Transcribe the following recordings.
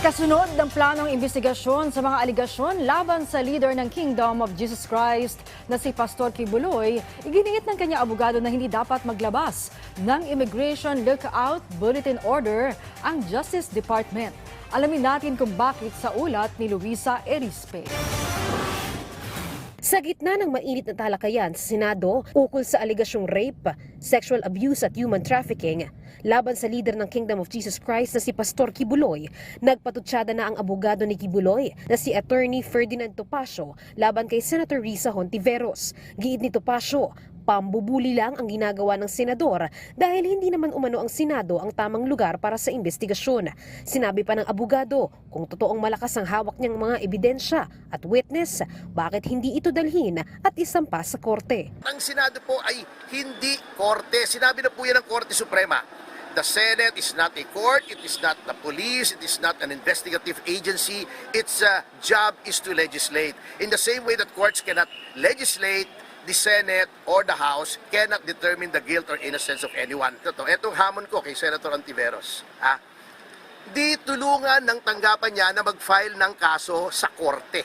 Kasunod ng planong investigasyon sa mga aligasyon laban sa leader ng Kingdom of Jesus Christ na si Pastor Kibuloy, iginiit ng kanyang abogado na hindi dapat maglabas ng Immigration Lookout Bulletin Order ang Justice Department. Alamin natin kung bakit sa ulat ni Luisa Erispe. Sa gitna ng mainit na talakayan sa Senado ukol sa aligasyong rape, sexual abuse at human trafficking, laban sa leader ng Kingdom of Jesus Christ na si Pastor Kibuloy, nagpatutsyada na ang abogado ni Kibuloy na si Attorney Ferdinand Topacio laban kay Senator Risa Hontiveros. Giit ni Topacio, pambubuli lang ang ginagawa ng senador dahil hindi naman umano ang Senado ang tamang lugar para sa investigasyon. Sinabi pa ng abogado, kung totoong malakas ang hawak niyang mga ebidensya at witness, bakit hindi ito dalhin at isampa sa korte? Ang Senado po ay hindi korte. Sinabi na po yan ng Korte Suprema. The Senate is not a court, it is not the police, it is not an investigative agency. Its uh, job is to legislate. In the same way that courts cannot legislate, the Senate or the House cannot determine the guilt or innocence of anyone. Ito, itong hamon ko kay Senator Antiveros. Ha? Di tulungan ng tanggapan niya na mag-file ng kaso sa korte.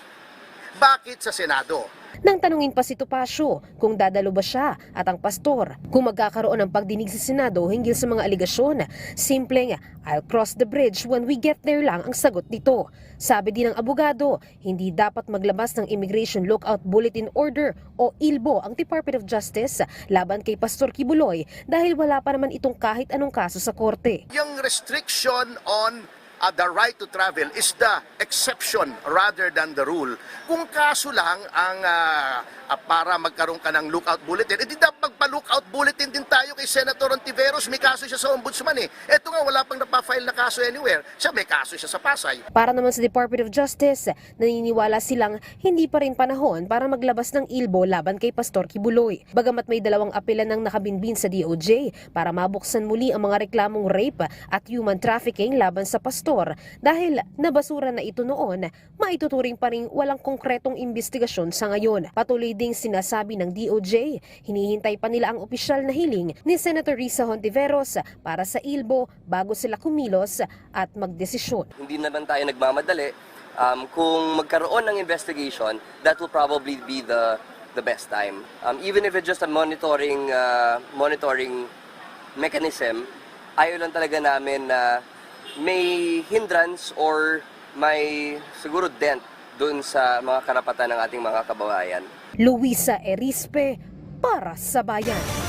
Bakit sa Senado? Nang tanungin pa si Topacio kung dadalo ba siya at ang pastor kung magkakaroon ng pagdinig sa Senado hinggil sa mga aligasyon, simpleng I'll cross the bridge when we get there lang ang sagot nito. Sabi din ng abogado, hindi dapat maglabas ng Immigration Lookout Bulletin Order o ILBO ang Department of Justice laban kay Pastor Kibuloy dahil wala pa naman itong kahit anong kaso sa korte. Yung restriction on uh, the right to travel is the exception rather than the rule. Kung kaso lang ang uh, uh, para magkaroon ka ng lookout bulletin, edi dapat magpa-lookout bulletin din tayo kay Senator Ontiveros. May kaso siya sa ombudsman eh. Eto nga, wala pang napafile na kaso anywhere. Siya may kaso siya sa Pasay. Para naman sa Department of Justice, naniniwala silang hindi pa rin panahon para maglabas ng ilbo laban kay Pastor Kibuloy. Bagamat may dalawang apela ng nakabinbin sa DOJ para mabuksan muli ang mga reklamong rape at human trafficking laban sa pastor dahil nabasura na ito noon, maituturing pa rin walang konkretong investigasyon sa ngayon. Patuloy ding sinasabi ng DOJ, hinihintay pa nila ang opisyal na hiling ni Senator Risa Hontiveros para sa ilbo bago sila kumilos at magdesisyon. hindi naman tayo nagmamadali. Um, kung magkaroon ng investigation, that will probably be the the best time. Um, even if it's just a monitoring uh, monitoring mechanism, ayaw lang talaga namin na may hindrance or may siguro dent dun sa mga karapatan ng ating mga kababayan. Luisa Erispe para sa bayan.